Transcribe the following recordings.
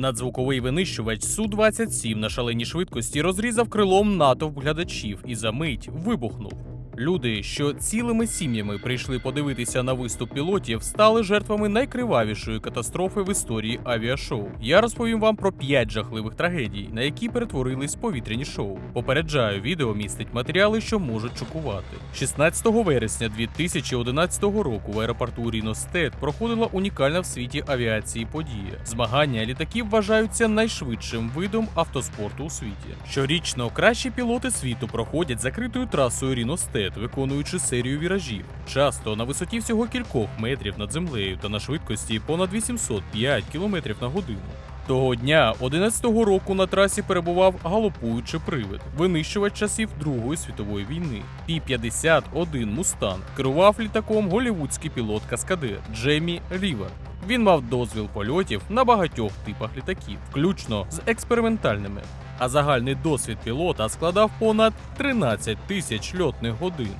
Надзвуковий винищувач Су-27 на шаленій швидкості розрізав крилом натовп глядачів і за мить вибухнув. Люди, що цілими сім'ями прийшли подивитися на виступ пілотів, стали жертвами найкривавішої катастрофи в історії авіашоу. Я розповім вам про п'ять жахливих трагедій, на які перетворились повітряні шоу. Попереджаю, відео містить матеріали, що можуть шокувати. 16 вересня 2011 року в аеропорту Ріностет проходила унікальна в світі авіації подія. Змагання літаків вважаються найшвидшим видом автоспорту у світі. Щорічно кращі пілоти світу проходять закритою трасою Ріностет, виконуючи серію віражів, часто на висоті всього кількох метрів над землею та на швидкості понад 805 км на годину. Того дня, 11-го року, на трасі перебував галопуючий привид, винищувач часів Другої світової війни. Пі-51 Мустанг керував літаком голівудський пілот-каскадер Джемі Рівер. Він мав дозвіл польотів на багатьох типах літаків, включно з експериментальними. А загальний досвід пілота складав понад 13 тисяч льотних годин.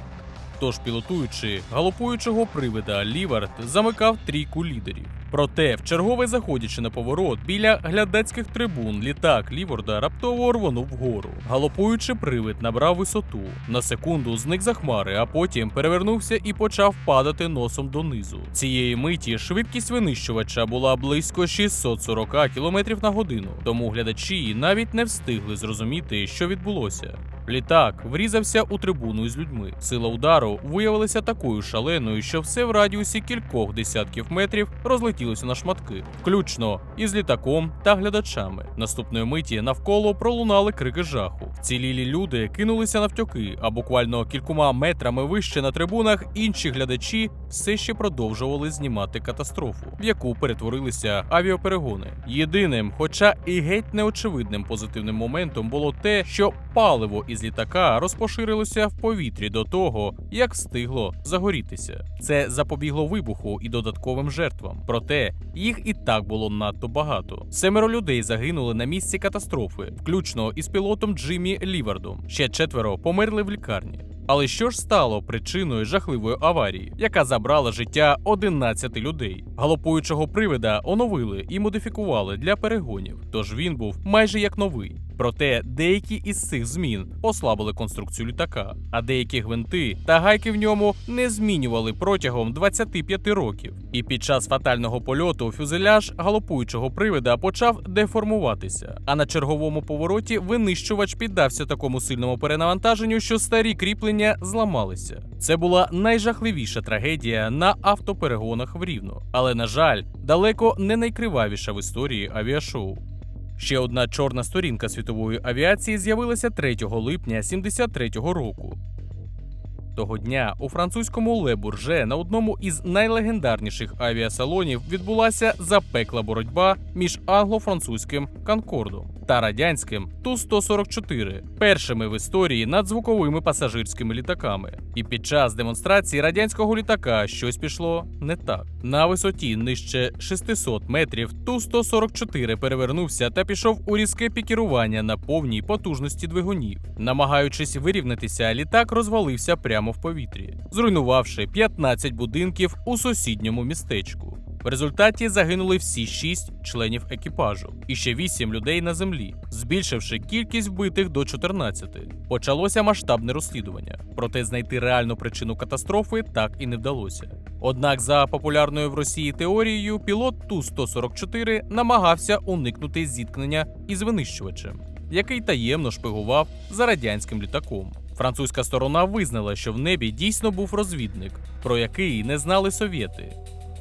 Тож, пілотуючи галопуючого привида, Ліверт замикав трійку лідерів. Проте, в чергове заходячи на поворот біля глядацьких трибун, літак Ліворда раптово рвонув вгору. Галопуючи привид набрав висоту. На секунду зник за хмари, а потім перевернувся і почав падати носом донизу. Цієї миті швидкість винищувача була близько 640 км на годину, тому глядачі навіть не встигли зрозуміти, що відбулося. Літак врізався у трибуну із людьми. Сила удару виявилася такою шаленою, що все в радіусі кількох десятків метрів розлетілося на шматки, включно із літаком та глядачами. Наступної миті навколо пролунали крики жаху. Вцілілі люди кинулися навтьоки, а буквально кількома метрами вище на трибунах інші глядачі все ще продовжували знімати катастрофу, в яку перетворилися авіаперегони. Єдиним, хоча і геть неочевидним позитивним моментом було те, що паливо із літака розпоширилося в повітрі до того, як встигло загорітися. Це запобігло вибуху і додатковим жертвам. Проте їх і так було надто багато. Семеро людей загинули на місці катастрофи, включно із пілотом Джиммі Лівардом. Ще четверо померли в лікарні. Але що ж стало причиною жахливої аварії, яка забрала життя 11 людей? Галопуючого привида оновили і модифікували для перегонів, тож він був майже як новий. Проте деякі із цих змін послабили конструкцію літака, а деякі гвинти та гайки в ньому не змінювали протягом 25 років. І під час фатального польоту фюзеляж галопуючого привида почав деформуватися. А на черговому повороті винищувач піддався такому сильному перенавантаженню, що старі кріплення зламалися. Це була найжахливіша трагедія на автоперегонах в Рівно. Але на жаль, далеко не найкривавіша в історії авіашоу. Ще одна чорна сторінка світової авіації з'явилася 3 липня 73-го року. Того дня у французькому Ле Бурже на одному із найлегендарніших авіасалонів відбулася запекла боротьба між англо-французьким Конкордом та радянським Ту-144, першими в історії надзвуковими пасажирськими літаками. І під час демонстрації радянського літака щось пішло не так. На висоті нижче 600 метрів Ту-144 перевернувся та пішов у різке пікірування на повній потужності двигунів. Намагаючись вирівнятися, літак розвалився прямо в повітрі, зруйнувавши 15 будинків у сусідньому містечку. В результаті загинули всі шість членів екіпажу і ще вісім людей на землі, збільшивши кількість вбитих до 14. Почалося масштабне розслідування, проте знайти реальну причину катастрофи так і не вдалося. Однак, за популярною в Росії теорією, пілот Ту-144 намагався уникнути зіткнення із винищувачем, який таємно шпигував за радянським літаком. Французька сторона визнала, що в небі дійсно був розвідник, про який не знали совєти.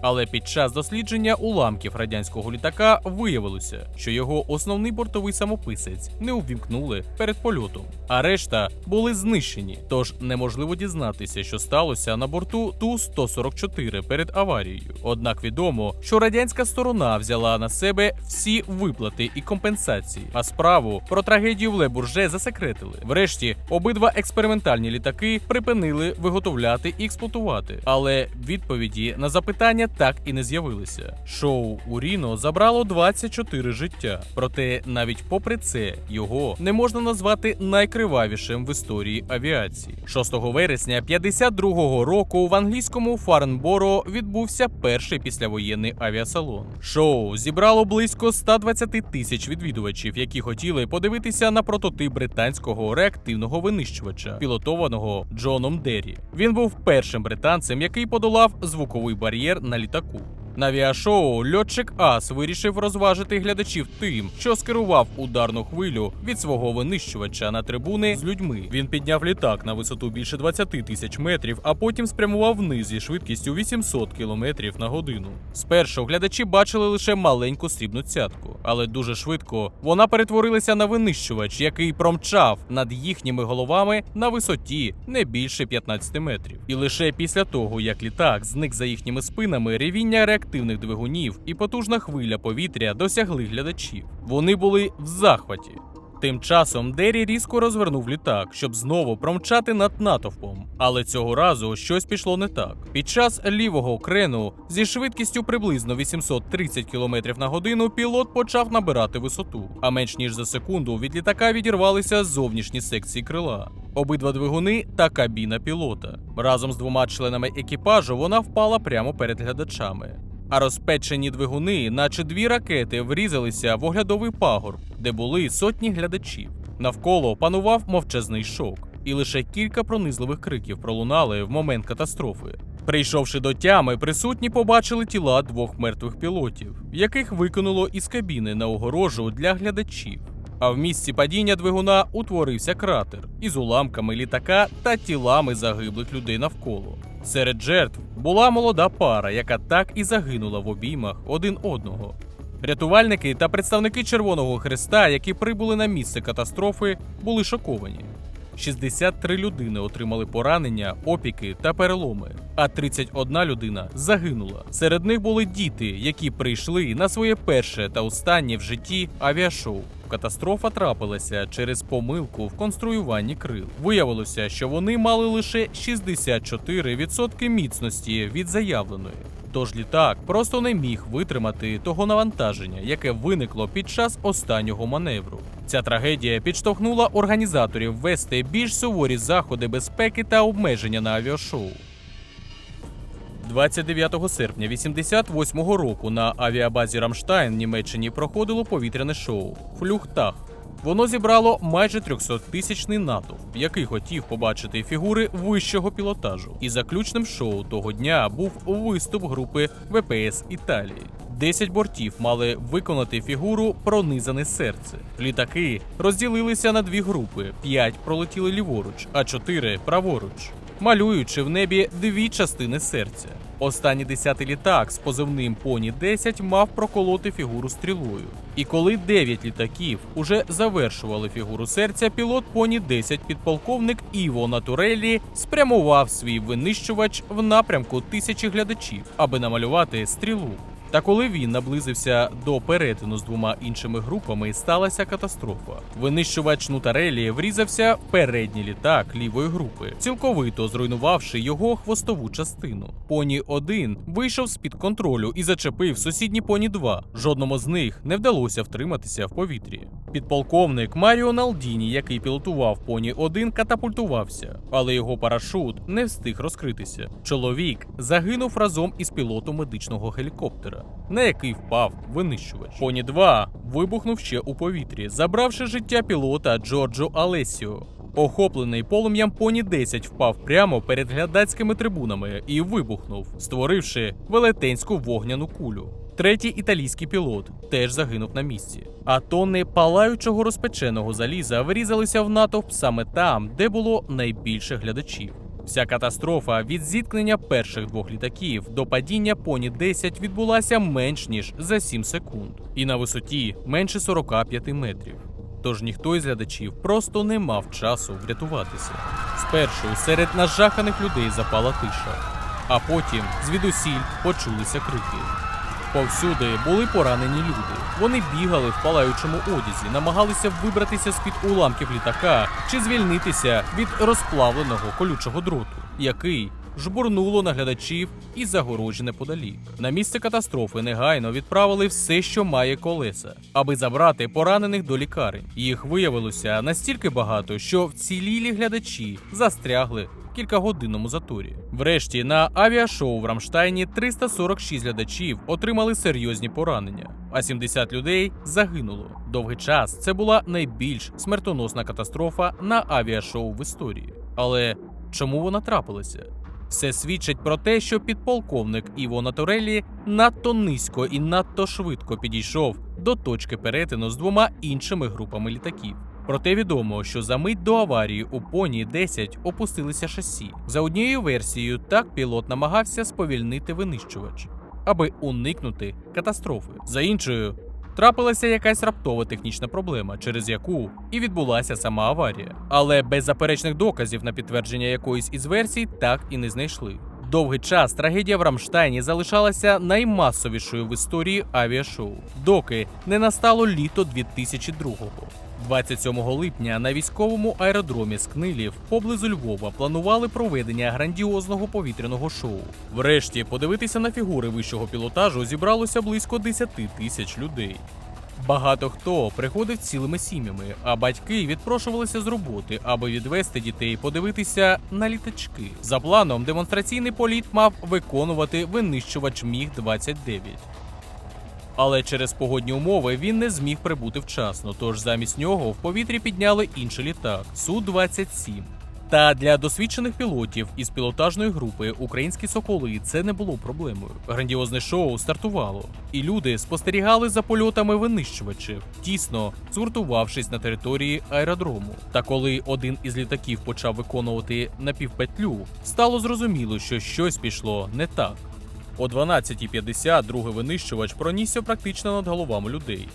Але під час дослідження уламків радянського літака виявилося, що його основний бортовий самописець не увімкнули перед польотом, а решта були знищені. Тож неможливо дізнатися, що сталося на борту Ту-144 перед аварією. Однак відомо, що радянська сторона взяла на себе всі виплати і компенсації, а справу про трагедію в Ле-Бурже засекретили. Врешті обидва експериментальні літаки припинили виготовляти і експлуатувати, але відповіді на запитання так і не з'явилися. Шоу у Ріно забрало 24 життя. Проте, навіть попри це, його не можна назвати найкривавішим в історії авіації. 6 вересня 52-го року в англійському Фарнборо відбувся перший післявоєнний авіасалон. Шоу зібрало близько 120 тисяч відвідувачів, які хотіли подивитися на прототип британського реактивного винищувача, пілотованого Джоном Деррі. Він був першим британцем, який подолав звуковий бар'єр на літаку. На авіашоу льотчик Ас вирішив розважити глядачів тим, що скерував ударну хвилю від свого винищувача на трибуни з людьми. Він підняв літак на висоту більше 20 тисяч метрів, а потім спрямував вниз зі швидкістю 800 кілометрів на годину. Спершу глядачі бачили лише маленьку срібну цятку, але дуже швидко вона перетворилася на винищувач, який промчав над їхніми головами на висоті не більше 15 метрів. І лише після того, як літак зник за їхніми спинами, ревіння реактивних двигунів і потужна хвиля повітря досягли глядачів. Вони були в захваті. Тим часом Дері різко розвернув літак, щоб знову промчати над натовпом. Але цього разу щось пішло не так. Під час лівого крену зі швидкістю приблизно 830 км на годину пілот почав набирати висоту. А менш ніж за секунду від літака відірвалися зовнішні секції крила. Обидва двигуни та кабіна пілота. Разом з двома членами екіпажу вона впала прямо перед глядачами. А розпечені двигуни, наче дві ракети, врізалися в оглядовий пагорб, де були сотні глядачів. Навколо панував мовчазний шок, і лише кілька пронизливих криків пролунали в момент катастрофи. Прийшовши до тями, присутні побачили тіла двох мертвих пілотів, яких викинуло із кабіни на огорожу для глядачів. А в місці падіння двигуна утворився кратер із уламками літака та тілами загиблих людей навколо. Серед жертв була молода пара, яка так і загинула в обіймах один одного. Рятувальники та представники Червоного Хреста, які прибули на місце катастрофи, були шоковані. 63 людини отримали поранення, опіки та переломи, а 31 людина загинула. Серед них були діти, які прийшли на своє перше та останнє в житті авіашоу. Катастрофа трапилася через помилку в конструюванні крил. Виявилося, що вони мали лише 64% міцності від заявленої. Тож літак просто не міг витримати того навантаження, яке виникло під час останнього маневру. Ця трагедія підштовхнула організаторів ввести більш суворі заходи безпеки та обмеження на авіашоу. 29 серпня 88-го року на авіабазі Рамштайн в Німеччині проходило повітряне шоу Флюхтах. Воно зібрало майже 300-тисячний натовп, який хотів побачити фігури вищого пілотажу. І заключним шоу того дня був виступ групи ВПС Італії. 10 бортів мали виконати фігуру пронизане серце. Літаки розділилися на дві групи: 5 пролетіли ліворуч, а 4 праворуч, малюючи в небі дві частини серця. Останній десятий літак з позивним Поні 10 мав проколоти фігуру стрілою. І коли 9 літаків уже завершували фігуру серця, пілот Поні 10 підполковник Іво Натуреллі спрямував свій винищувач в напрямку тисячі глядачів, аби намалювати стрілу. Та коли він наблизився до перетину з двома іншими групами, сталася катастрофа. Винищувач Нутарелі врізався в передній літак лівої групи, цілковито зруйнувавши його хвостову частину. Поні 1 вийшов з під контролю і зачепив сусідні поні 2 Жодному з них не вдалося втриматися в повітрі. Підполковник Маріо Налдіні, який пілотував поні 1 катапультувався, але його парашут не встиг розкритися. Чоловік загинув разом із пілотом медичного гелікоптера, на який впав винищувач. Поні 2 вибухнув ще у повітрі, забравши життя пілота Джорджо Алесіо. Охоплений полум'ям поні 10 впав прямо перед глядацькими трибунами і вибухнув, створивши велетенську вогняну кулю. Третій італійський пілот теж загинув на місці. А тонни палаючого розпеченого заліза врізалися в натовп саме там, де було найбільше глядачів. Вся катастрофа від зіткнення перших двох літаків до падіння поні 10 відбулася менш ніж за 7 секунд, і на висоті менше 45 метрів. Тож ніхто із глядачів просто не мав часу врятуватися. Спершу серед нажаханих людей запала тиша, а потім звідусіль почулися крики. Повсюди були поранені люди. Вони бігали в палаючому одязі, намагалися вибратися з-під уламків літака чи звільнитися від розплавленого колючого дроту, який жбурнуло на глядачів і загорожі неподалік. На місце катастрофи негайно відправили все, що має колеса, аби забрати поранених до лікарень. Їх виявилося настільки багато, що вцілілі глядачі застрягли в кількагодинному заторі. Врешті на авіашоу в Рамштайні 346 глядачів отримали серйозні поранення, а 70 людей загинуло. Довгий час це була найбільш смертоносна катастрофа на авіашоу в історії. Але чому вона трапилася? Все свідчить про те, що підполковник Іво Натореллі надто низько і надто швидко підійшов до точки перетину з двома іншими групами літаків. Проте відомо, що за мить до аварії у поні 10 опустилися шасі. За однією версією, так пілот намагався сповільнити винищувач, аби уникнути катастрофи. За іншою, трапилася якась раптова технічна проблема, через яку і відбулася сама аварія. Але без заперечних доказів на підтвердження якоїсь із версій так і не знайшли. Довгий час трагедія в Рамштайні залишалася наймасовішою в історії авіашоу, доки не настало літо 2002-го. 27 липня на військовому аеродромі Скнилів поблизу Львова планували проведення грандіозного повітряного шоу. Врешті подивитися на фігури вищого пілотажу зібралося близько 10 тисяч людей. Багато хто приходив цілими сім'ями, а батьки відпрошувалися з роботи, аби відвести дітей подивитися на літачки. За планом, демонстраційний політ мав виконувати винищувач Міг 29 але через погодні умови він не зміг прибути вчасно. Тож замість нього в повітрі підняли інший літак су 27 Та для досвідчених пілотів із пілотажної групи Українські соколи це не було проблемою. Грандіозне шоу стартувало, і люди спостерігали за польотами винищувачів, тісно згуртувавшись на території аеродрому. Та коли один із літаків почав виконувати напівпетлю, стало зрозуміло, що щось пішло не так. О 12.50 другий винищувач пронісся практично над головами людей.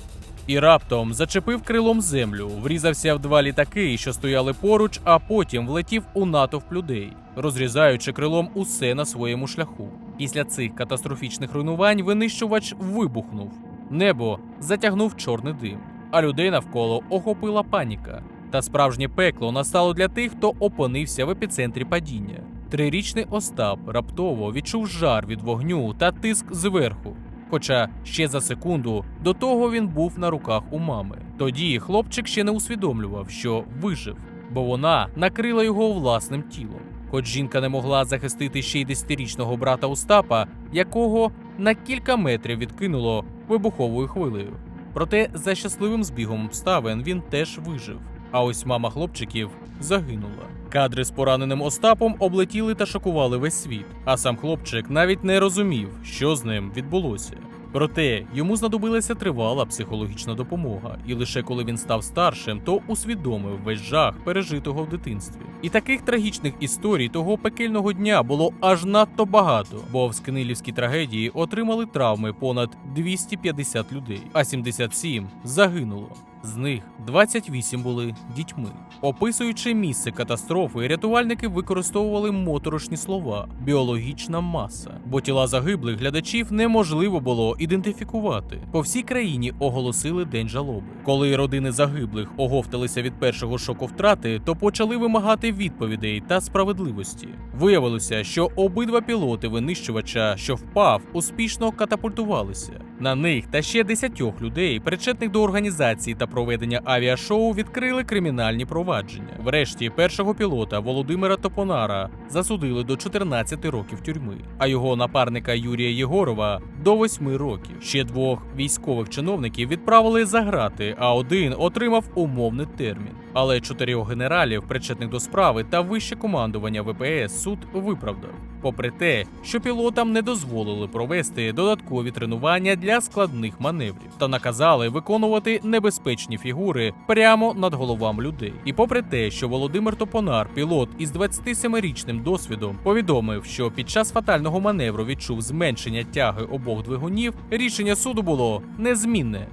І раптом зачепив крилом землю, врізався в два літаки, що стояли поруч, а потім влетів у натовп людей, розрізаючи крилом усе на своєму шляху. Після цих катастрофічних руйнувань винищувач вибухнув. Небо затягнув чорний дим, а людей навколо охопила паніка. Та справжнє пекло настало для тих, хто опинився в епіцентрі падіння. Трирічний Остап раптово відчув жар від вогню та тиск зверху. Хоча ще за секунду до того він був на руках у мами. Тоді хлопчик ще не усвідомлював, що вижив, бо вона накрила його власним тілом. Хоч жінка не могла захистити ще й десятирічного брата Остапа, якого на кілька метрів відкинуло вибуховою хвилею. Проте за щасливим збігом обставин він теж вижив. А ось мама хлопчиків загинула. Кадри з пораненим Остапом облетіли та шокували весь світ, а сам хлопчик навіть не розумів, що з ним відбулося. Проте йому знадобилася тривала психологічна допомога, і лише коли він став старшим, то усвідомив весь жах пережитого в дитинстві. І таких трагічних історій того пекельного дня було аж надто багато, бо в скнилівській трагедії отримали травми понад 250 людей, а 77 загинуло. З них 28 були дітьми. Описуючи місце катастрофи, рятувальники використовували моторошні слова біологічна маса, бо тіла загиблих глядачів неможливо було ідентифікувати. По всій країні оголосили день жалоби. Коли родини загиблих оговталися від першого шоку втрати, то почали вимагати відповідей та справедливості. Виявилося, що обидва пілоти винищувача, що впав, успішно катапультувалися. На них та ще десятьох людей, причетних до організації та проведення авіашоу, відкрили кримінальні провадження. Врешті першого пілота Володимира Топонара засудили до 14 років тюрми, а його напарника Юрія Єгорова до 8 років. Ще двох військових чиновників відправили за грати, а один отримав умовний термін. Але чотирьох генералів, причетних до справи та вище командування ВПС, суд виправдав. Попри те, що пілотам не дозволили провести додаткові тренування для складних маневрів та наказали виконувати небезпечні фігури прямо над головами людей. І попри те, що Володимир Топонар, пілот із 27-річним досвідом, повідомив, що під час фатального маневру відчув зменшення тяги обох двигунів, рішення суду було незмінне.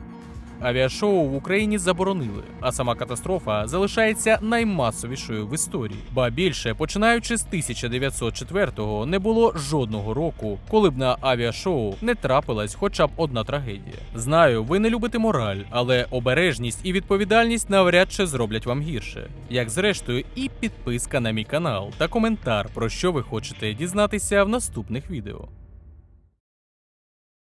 авіашоу в Україні заборонили, а сама катастрофа залишається наймасовішою в історії. Ба більше, починаючи з 1904-го, не було жодного року, коли б на авіашоу не трапилась хоча б одна трагедія. Знаю, ви не любите мораль, але обережність і відповідальність навряд чи зроблять вам гірше. Як зрештою, і підписка на мій канал та коментар, про що ви хочете дізнатися в наступних відео.